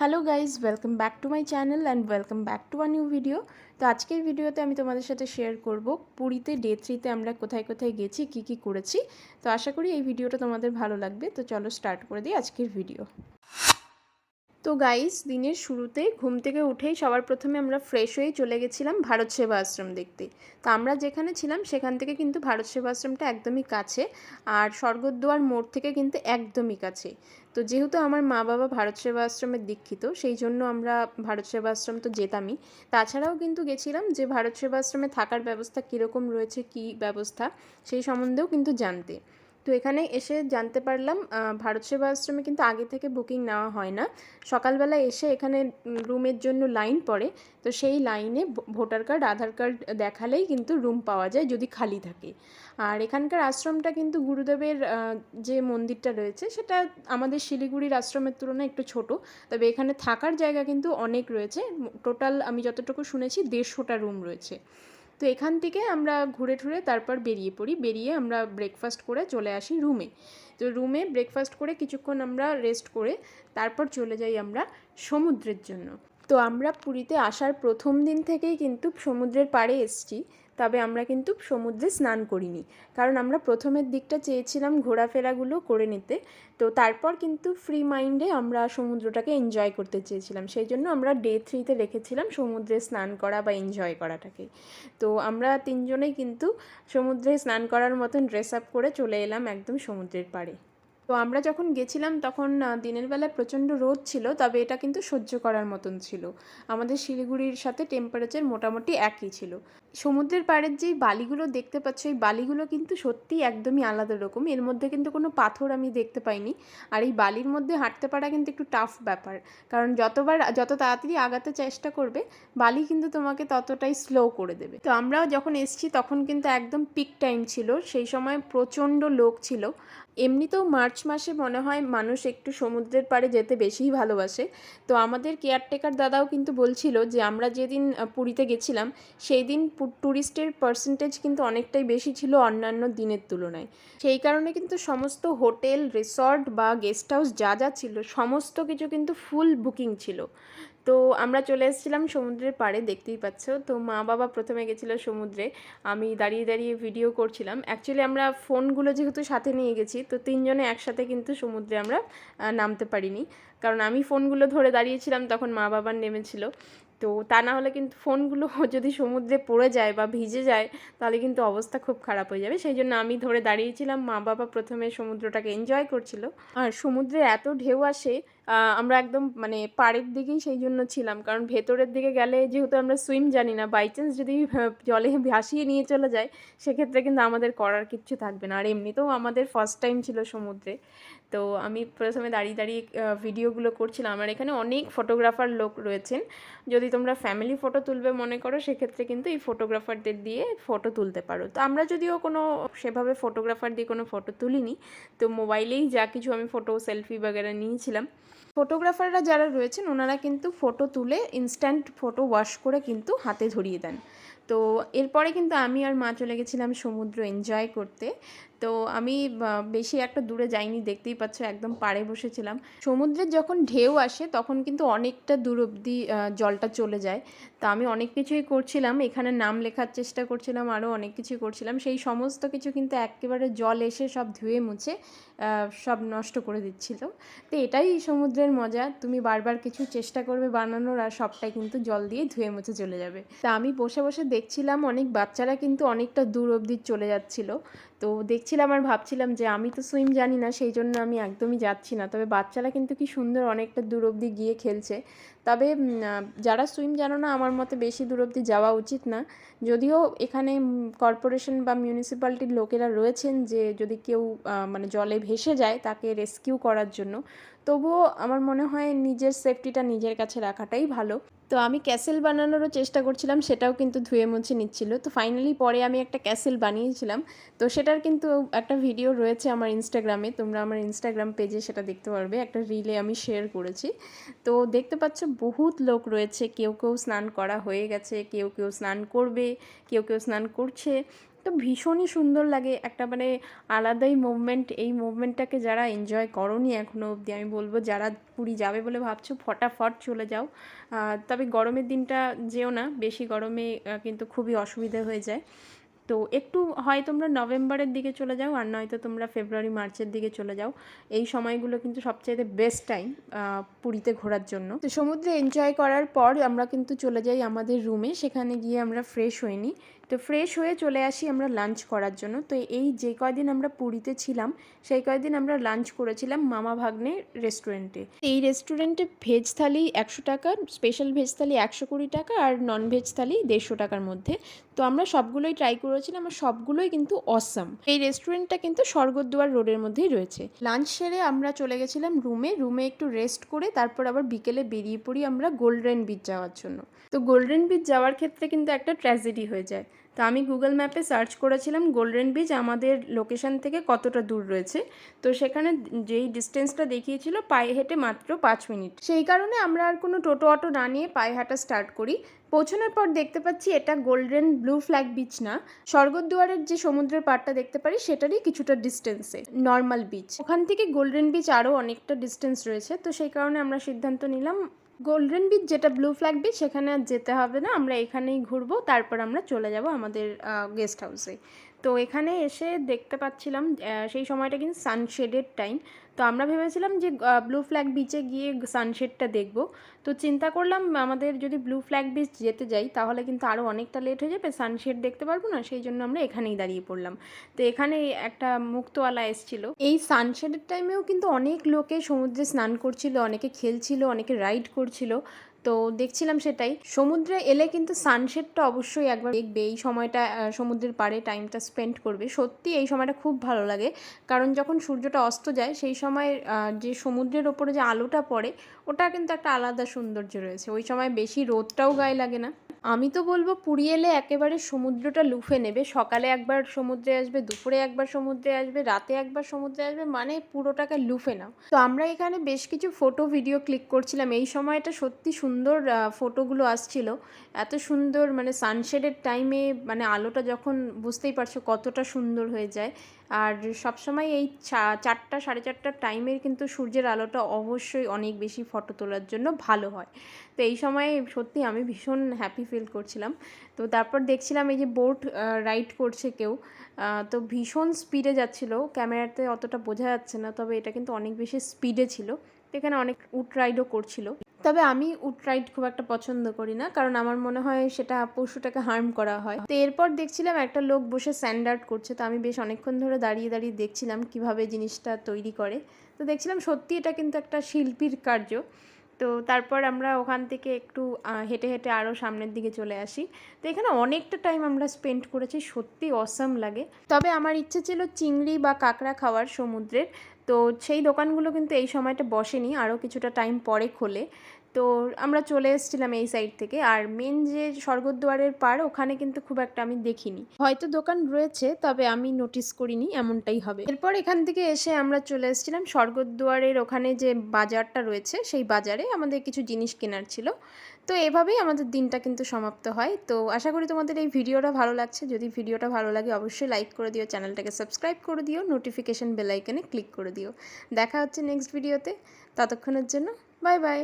Hello guys welcome back to my channel and welcome back to a new video তো আজকের ভিডিওতে আমি তোমাদের সাথে শেয়ার করব পুরীতে ডে থ্রিতে আমরা কোথায় কোথায় গেছি, কি কি করেছি। তো আশা করি এই ভিডিওটা তোমাদের ভালো লাগবে। তো চলো স্টার্ট করে দিই আজকের ভিডিও তো গাইস দিনের শুরুতে ঘুম থেকে উঠেই সবার প্রথমে আমরা ফ্রেশ হয়ে চলে গেছিলাম ভারত সেবা আশ্রম দেখতে। তো আমরা যেখানে ছিলাম সেখান থেকে কিন্তু ভারত সেবা আশ্রমটা একদমই কাছে আর স্বর্গদ্বার মোড় থেকে কিন্তু একদমই কাছে। তো যেহেতু আমার মা বাবা ভারত সেবা আশ্রমের দীক্ষিত, সেই জন্য আমরা ভারত সেবা আশ্রম তো যেতামই। তাছাড়াও কিন্তু গেছিলাম যে ভারত সেবা আশ্রমে থাকার ব্যবস্থা কীরকম রয়েছে, কী ব্যবস্থা, সেই সম্বন্ধেও কিন্তু জানতে। তো এখানে এসে জানতে পারলাম ভারত সেবা আশ্রমে কিন্তু আগে থেকে বুকিং নেওয়া হয় না। সকালবেলা এসে এখানে রুমের জন্য লাইন পড়ে। তো সেই লাইনে ভোটার কার্ড, আধার কার্ড দেখালেই কিন্তু রুম পাওয়া যায় যদি খালি থাকে। আর এখানকার আশ্রমটা কিন্তু গুরুদেবের যে মন্দিরটা রয়েছে সেটা আমাদের শিলিগুড়ির আশ্রমের তুলনায় একটু ছোট। তবে এখানে থাকার জায়গা কিন্তু অনেক রয়েছে। টোটাল আমি যতটুকু শুনেছি দেড়শোটা রুম রয়েছে। তো এখান থেকে আমরা ঘুরে ঠুরে তারপর বেরিয়ে পড়ি। বেরিয়ে আমরা ব্রেকফাস্ট করে চলে আসি রুমে তো রুমে ব্রেকফাস্ট করে কিছুক্ষণ আমরা রেস্ট করে তারপর চলে যাই আমরা সমুদ্রের জন্য। তো আমরা পুরীতে আসার প্রথম দিন থেকেই কিন্তু সমুদ্রের পাড়ে এসছি। তবে আমরা কিন্তু সমুদ্রে স্নান করিনি। কারণ আমরা প্রথমের দিকটা চেয়েছিলাম ঘোরাফেরাগুলো করে নিতে। তো তারপর কিন্তু ফ্রি মাইন্ডে আমরা সমুদ্রটাকে এনজয় করতে চেয়েছিলাম। সেই জন্য আমরা ডে থ্রিতে রেখেছিলাম সমুদ্রে স্নান করা বা এনজয় করাটাকে। তো আমরা তিনজনেই কিন্তু সমুদ্রে স্নান করার মতন ড্রেস আপ করে চলে এলাম একদম সমুদ্রের পাড়ে। তো আমরা যখন গেছিলাম তখন দিনের বেলায় প্রচণ্ড রোদ ছিল, তবে এটা কিন্তু সহ্য করার মতন ছিল। আমাদের শিলিগুড়ির সাথে টেম্পারেচার মোটামুটি একই ছিল। সমুদ্রের পাড়ের যেই বালিগুলো দেখতে পাচ্ছ, এই বালিগুলো কিন্তু সত্যিই একদমই আলাদা রকম। এর মধ্যে কিন্তু কোনো পাথর আমি দেখতে পাইনি। আর এই বালির মধ্যে হাঁটতে পারা কিন্তু একটু টাফ ব্যাপার। কারণ যতবার, যত তাড়াতাড়ি আগাতে চেষ্টা করবে, বালি কিন্তু তোমাকে ততটাই স্লো করে দেবে। তো আমরাও যখন এসছি, তখন কিন্তু একদম পিক টাইম ছিল। সেই সময় প্রচণ্ড লোক ছিল। এমনিতেও মার্চ মাসে মনে হয় মানুষ একটু সমুদ্রের পাড়ে যেতে বেশিই ভালোবাসে। তো আমাদের কেয়ারটেকার দাদাও কিন্তু বলছিল যে, আমরা যেদিন পুরীতে গেছিলাম সেই দিন ট্যুরিস্টের পার্সেন্টেজ কিন্তু অনেকটাই বেশি ছিল অন্যান্য দিনের তুলনায়। সেই কারণে কিন্তু সমস্ত হোটেল, রিসর্ট বা গেস্ট হাউস যা যা ছিল, সমস্ত কিছু কিন্তু ফুল বুকিং ছিল। তো আমরা চলে এসেছিলাম সমুদ্রের পাড়ে, দেখতেই পাচ্ছ। তো মা বাবা প্রথমে গেছিল সমুদ্রে। আমি দাঁড়িয়ে দাঁড়িয়ে ভিডিও করছিলাম। অ্যাকচুয়ালি আমরা ফোনগুলো যেহেতু সাথে নিয়ে গেছি, তো তিনজনে একসাথে কিন্তু সমুদ্রে আমরা নামতে পারিনি। কারণ আমি ফোনগুলো ধরে দাঁড়িয়েছিলাম, তখন মা বাবার নেমেছিল। তো তা না হলে কিন্তু ফোনগুলো যদি সমুদ্রে পড়ে যায় বা ভিজে যায়, তাহলে কিন্তু অবস্থা খুব খারাপ হয়ে যাবে। সেই জন্য আমি ধরে দাঁড়িয়েছিলাম। মা বাবা প্রথমে সমুদ্রটাকে এনজয় করছিল। আর সমুদ্রে এত ঢেউ আসে আমরা একদম মানে পাড়ের দিকেই সেই জন্য ছিলাম। কারণ ভেতরের দিকে গেলে যেহেতু আমরা সুইম জানি না বাই চান্স যদি জলে ভাসিয়ে নিয়ে চলে যায় সেক্ষেত্রে কিন্তু আমাদের করার কিচ্ছু থাকবে না। আর এমনিতেও আমাদের ফার্স্ট টাইম ছিল সমুদ্রে। তো আমি প্রথমে দাঁড়িয়ে দাঁড়িয়ে ভিডিওগুলো করছিলাম। আমার এখানে অনেক ফটোগ্রাফার লোক রয়েছেন। যদি তোমরা ফ্যামিলি ফটো তুলবে মনে করো, সেক্ষেত্রে কিন্তু এই ফটোগ্রাফারদের দিয়ে ফটো তুলতে পারো। তো আমরা যদিও কোনো, সেভাবে ফটোগ্রাফার দিয়ে কোনো ফটো তুলিনি, তো মোবাইলেই যা কিছু আমি ফটো সেলফি বাগেরা নিয়েছিলাম। ফটোগ্রাফাররা যারা রয়েছেন, ওনারা কিন্তু ফটো তুলে ইনস্ট্যান্ট ফটো ওয়াশ করে কিন্তু হাতে ধরিয়ে দেন। তো এরপরে কিন্তু আমি আর মা চলে গেছিলাম সমুদ্র এনজয় করতে। তো আমি বেশি একটা দূরে যাইনি, দেখতেই পাচ্ছ একদম পাড়ে বসেছিলাম। সমুদ্রের যখন ঢেউ আসে, তখন কিন্তু অনেকটা দূর অবধি জলটা চলে যায়। তো আমি অনেক কিছুই করছিলাম, এখানে নাম লেখার চেষ্টা করছিলাম আরও অনেক কিছুই করছিলাম। সেই সমস্ত কিছু কিন্তু একেবারে জল এসে সব ধুয়ে মুছে সব নষ্ট করে দিচ্ছিল। তো এটাই সমুদ্রের মজা, তুমি বারবার কিছু চেষ্টা করবে বানানোর আর সবটাই কিন্তু জল দিয়ে ধুয়ে মুছে চলে যাবে। তা আমি বসে বসে দেখছিলাম, অনেক বাচ্চারা কিন্তু অনেকটা দূর অবধি চলে যাচ্ছিল। তো দেখছিলাম আর ভাবছিলাম যে আমি তো সুইম জানি না, সেই জন্য আমি একদমই যাচ্ছি না। তবে বাচ্চারা কিন্তু কি সুন্দর অনেকটা দূর অবধি গিয়ে খেলছে। তবে যারা সুইম জানো না, আমার মতে বেশি দূর অবধি যাওয়া উচিত না। যদিও এখানে কর্পোরেশন বা মিউনিসিপ্যালিটির লোকেরা রয়েছেন যে যদি কেউ মানে জলে ভেসে যায় তাকে রেস্কিউ করার জন্য। তবুও আমার মনে হয় নিজের সেফটিটা নিজের কাছে রাখাটাই ভালো। তো আমি ক্যাসেল বানানোরও চেষ্টা করছিলাম, সেটাও কিন্তু ধুয়ে মুছে নিচ্ছিল। তো ফাইনালি পরে আমি একটা ক্যাসেল বানিয়েছিলাম। তো সেটার কিন্তু একটা ভিডিও রয়েছে আমার ইনস্টাগ্রামে তোমরা আমার ইনস্টাগ্রাম পেজে সেটা দেখতে পারবে। একটা রিলে আমি শেয়ার করেছি। তো দেখতে পাচ্ছ বহুত লোক রয়েছে, কেউ কেউ স্নান করা হয়ে গেছে, কেউ কেউ স্নান করবে, কেউ কেউ স্নান করছে। তো ভীষণই সুন্দর লাগে একটা মানে আলাদাই মুভমেন্ট এই মুভমেন্টটাকে যারা এনজয় করনি এখনও অবধি, আমি বলব যারা পুরী যাবে বলে ভাবছ, ফটাফট চলে যাও। তবে গরমের দিনটা যেও না, বেশি গরমে কিন্তু খুবই অসুবিধা হয়ে যায়। তো একটু হয় তোমরা নভেম্বরের দিকে চলে যাও, আর নয়তো তোমরা ফেব্রুয়ারি, মার্চের দিকে চলে যাও। এই সময়গুলো কিন্তু সবচাইতে বেস্ট টাইম পুরীতে ঘোরার জন্য। তো সমুদ্রে এনজয় করার পর আমরা কিন্তু চলে যাই আমাদের রুমে সেখানে গিয়ে আমরা ফ্রেশ নিই। তো ফ্রেশ হয়ে চলে আসি আমরা লাঞ্চ করার জন্য। তো এই যে কয়দিন আমরা পুরীতে ছিলাম, সেই কয়দিন আমরা লাঞ্চ করেছিলাম মামা ভাগ্নে রেস্টুরেন্টে এই রেস্টুরেন্টে ভেজ থালি একশো টাকা স্পেশাল ভেজ থালি একশো কুড়ি টাকা আর নন ভেজ থালি দেড়শো টাকার মধ্যে। তো আমরা সবগুলোই ট্রাই করেছিলাম আর সবগুলোই কিন্তু অসাম এই রেস্টুরেন্টটা কিন্তু স্বর্গদ্বার রোডের মধ্যেই রয়েছে। লাঞ্চ সেরে আমরা চলে গেছিলাম রুমে রুমে একটু রেস্ট করে তারপর আবার বিকেলে বেরিয়ে পড়ি আমরা গোল্ডেন বিচ যাওয়ার জন্য। তো গোল্ডেন বিচ যাওয়ার ক্ষেত্রে কিন্তু একটা ট্র্যাজেডি হয়ে যায়। তো আমি গুগল ম্যাপে সার্চ করেছিলাম গোল্ডেন বিচ আমাদের লোকেশন থেকে কতটা দূর রয়েছে। তো সেখানে যেই ডিস্টেন্সটা দেখিয়েছিল পায়ে হেঁটে মাত্র পাঁচ মিনিট। সেই কারণে আমরা আর কোনো টোটো অটো না নিয়ে পায়ে হাঁটা স্টার্ট করি। পৌঁছানোর পর দেখতে পাচ্ছি এটা গোল্ডেন ব্লু ফ্ল্যাগ বিচ না। স্বর্গদ্বারের যে সমুদ্রের পাড়টা দেখতে পারি সেটারই কিছুটা ডিস্টেন্সে নর্মাল বিচ ওখান থেকে গোল্ডেন বিচ আরও অনেকটা ডিস্টেন্স রয়েছে। তো সেই কারণে আমরা সিদ্ধান্ত নিলাম গোল্ডেন বিচ যেটা ব্লু ফ্ল্যাগ বিচ সেখানে আর যেতে হবে না। আমরা এখানেই ঘুরবো, তারপর আমরা চলে যাব আমাদের গেস্ট হাউসে তো এখানে এসে দেখতে পাচ্ছিলাম সেই সময়টা কিন্তু সানশেডের টাইম তো আমরা ভেবেছিলাম যে ব্লু ফ্ল্যাগ বিচে গিয়ে সানসেটটা দেখব। তো চিন্তা করলাম, আমাদের যদি ব্লু ফ্ল্যাগ বিচ যেতে যাই, তাহলে কিন্তু আরও অনেকটা লেট হয়ে যাবে সানসেট দেখতে পারব না, সেই জন্য আমরা এখানেই দাঁড়িয়ে পড়লাম। তো এখানে একটা মুক্তওয়ালা এসছিল। এই সানসেটের টাইমেও কিন্তু অনেক লোকে সমুদ্রে স্নান করছিল, অনেকে খেলছিল, অনেকে রাইড করছিল। তো দেখছিলাম সেটাই। সমুদ্রে এলে কিন্তু সানসেটটা অবশ্যই একবার দেখবে। এই সময়টা সমুদ্রের পাড়ে টাইমটা স্পেন্ড করবে। সত্যি এই সময়টা খুব ভালো লাগে। কারণ যখন সূর্যটা অস্ত যায়, সেই সময় যে সমুদ্রের ওপরে যে আলোটা পড়ে, ওটা কিন্তু একটা আলাদা সৌন্দর্য রয়েছে। ওই সময় বেশি রোদটাও গায়ে লাগে না। আমি তো বলব পুরী এলে একেবারে সমুদ্রটা লুফে নেবে। সকালে একবার সমুদ্রে আসবে, দুপুরে একবার সমুদ্রে আসবে, রাতে একবার সমুদ্রে আসবে মানে পুরোটাকে লুফে নাও। তো আমরা এখানে বেশ কিছু ফটো ভিডিও ক্লিক করছিলাম। এই সময়টা সত্যি সুন্দর ফটোগুলো আসছিল। এত সুন্দর মানে সানশেডের টাইমে মানে আলোটা যখন বুঝতেই পারছ কতটা সুন্দর হয়ে যায়। আর সবসময় এই চারটা, সাড়ে চারটার টাইমের কিন্তু সূর্যের আলোটা অবশ্যই অনেক বেশি ফটো তোলার জন্য ভালো হয়। তো এই সময় সত্যি আমি ভীষণ হ্যাপি ফিল করছিলাম। তো তারপর দেখছিলাম এই যে বোট রাইড করছে কেউ। তো ভীষণ স্পিডে যাচ্ছিল। ক্যামেরাতে অতটা বোঝা যাচ্ছে না, তবে এটা কিন্তু অনেক বেশি স্পিডে ছিল। এখানে অনেক উট রাইডও করছিল। তবে আমি উট রাইড খুব একটা পছন্দ করি না, কারণ আমার মনে হয় সেটা পশুটাকে হার্ম করা হয়। তো এরপর দেখছিলাম একটা লোক বসে স্যান্ড আর্ট করছে। তো আমি বেশ অনেকক্ষণ ধরে দাঁড়িয়ে দাঁড়িয়ে দেখছিলাম কীভাবে জিনিসটা তৈরি করে। তো দেখছিলাম সত্যি এটা কিন্তু একটা শিল্পীর কার্য। তো তারপর আমরা ওখান থেকে একটু হেঁটে হেঁটে আরও সামনের দিকে চলে আসি। তো এখানে অনেকটা টাইম আমরা স্পেন্ড করেছি সত্যি অসম লাগে। তবে আমার ইচ্ছে ছিল চিংড়ি বা কাঁকড়া খাওয়ার সমুদ্রের। তো সেই দোকানগুলো কিন্তু এই সময়টা বসেনি, আরও কিছুটা টাইম পরে খোলে। তো আমরা চলে এসেছিলাম এই সাইড থেকে, আর মেন যে স্বর্গদ্বারের পার, ওখানে কিন্তু খুব একটা আমি দেখিনি। হয়তো দোকান রয়েছে, তবে আমি নোটিস করিনি, এমনটাই হবে। এরপর এখান থেকে এসে আমরা চলে এসেছিলাম স্বর্গদ্বারের ওখানে যে বাজারটা রয়েছে, সেই বাজারে আমাদের কিছু জিনিস কেনার ছিল। তো এভাবেই আমাদের দিনটা কিন্তু সমাপ্ত হয়। তো আশা করি তোমাদের এই ভিডিওটা ভালো লাগছে। যদি ভিডিওটা ভালো লাগে, অবশ্যই লাইক করে দিও, চ্যানেলটাকে সাবস্ক্রাইব করে দিও নোটিফিকেশান বেলাইকনে ক্লিক করে দিও। দেখা হচ্ছে নেক্সট ভিডিওতে ততক্ষণের জন্য বাই বাই